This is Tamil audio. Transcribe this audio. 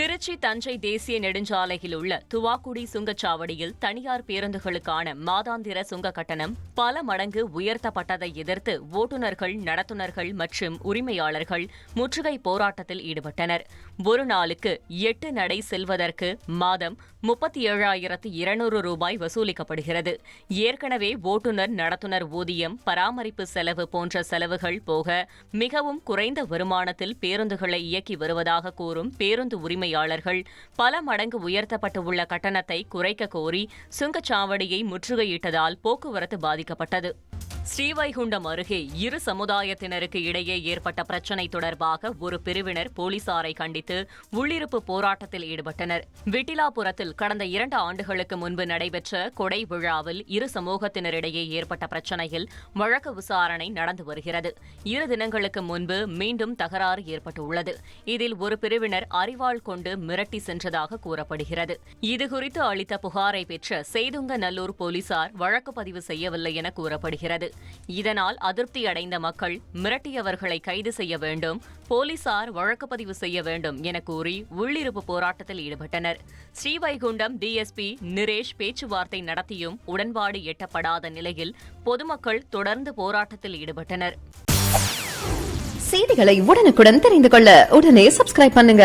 திருச்சி தஞ்சை தேசிய நெடுஞ்சாலையில் உள்ள துவாக்குடி சுங்கச்சாவடியில் தனியார் பேருந்துகளுக்கான மாதாந்திர சுங்க கட்டணம் பல மடங்கு உயர்த்தப்பட்டதை எதிர்த்து ஓட்டுநர்கள் நடத்துனர்கள் மற்றும் உரிமையாளர்கள் முற்றுகை போராட்டத்தில் ஈடுபட்டனர். ஒரு நாளுக்கு எட்டு நடை செல்வதற்கு மாதம் முப்பத்தி ஏழாயிரத்து இருநூறு ரூபாய் வசூலிக்கப்படுகிறது. ஏற்கனவே ஓட்டுநர் நடத்துனர் ஊதியம் பராமரிப்பு செலவு போன்ற செலவுகள் போக மிகவும் குறைந்த வருமானத்தில் பேருந்துகளை இயக்கி வருவதாக கூறும் பேருந்து உரிமை உரிமையாளர்கள் பல மடங்கு உயர்த்தப்பட்டுள்ள கட்டணத்தை குறைக்க கோரி சுங்கச்சாவடியை முற்றுகையிட்டதால் போக்குவரத்து பாதிக்கப்பட்டது. ஸ்ரீவைகுண்டம் அருகே இரு சமுதாயத்தினருக்கு இடையே ஏற்பட்ட பிரச்சினை தொடர்பாக ஒரு பிரிவினர் போலீசாரை கண்டித்து உள்ளிருப்பு போராட்டத்தில் ஈடுபட்டனர். விட்டிலாபுரத்தில் கடந்த இரண்டு ஆண்டுகளுக்கு முன்பு நடைபெற்ற கொடை விழாவில் இரு சமூகத்தினரிடையே ஏற்பட்ட பிரச்சினையில் வழக்கு விசாரணை நடந்து வருகிறது. இரு தினங்களுக்கு முன்பு மீண்டும் தகராறு ஏற்பட்டுள்ளது. இதில் ஒரு பிரிவினர் அறிவாள் கொண்டு மிரட்டி சென்றதாக கூறப்படுகிறது. இதுகுறித்து அளித்த புகாரை பெற்ற செய்துங்கநல்லூர் போலீசார் வழக்கு பதிவு செய்யவில்லை என கூறப்படுகிறது. இதனால் அதிருப்தி அடைந்த மக்கள் மிரட்டியவர்களை கைது செய்ய வேண்டும் போலீசார் வழக்கு பதிவு செய்ய வேண்டும் என கூறி உள்ளிருப்பு போராட்டத்தில் ஈடுபட்டனர். ஸ்ரீவைகுண்டம் டிஎஸ்பி நிரேஷ் பேச்சுவார்த்தை நடத்தியும் உடன்பாடு எட்டப்படாத நிலையில் பொதுமக்கள் தொடர்ந்து போராட்டத்தில் ஈடுபட்டனர். செய்திகளை உடனுக்குடன் தெரிந்து கொள்ள உடனே சப்ஸ்கிரைப் பண்ணுங்க.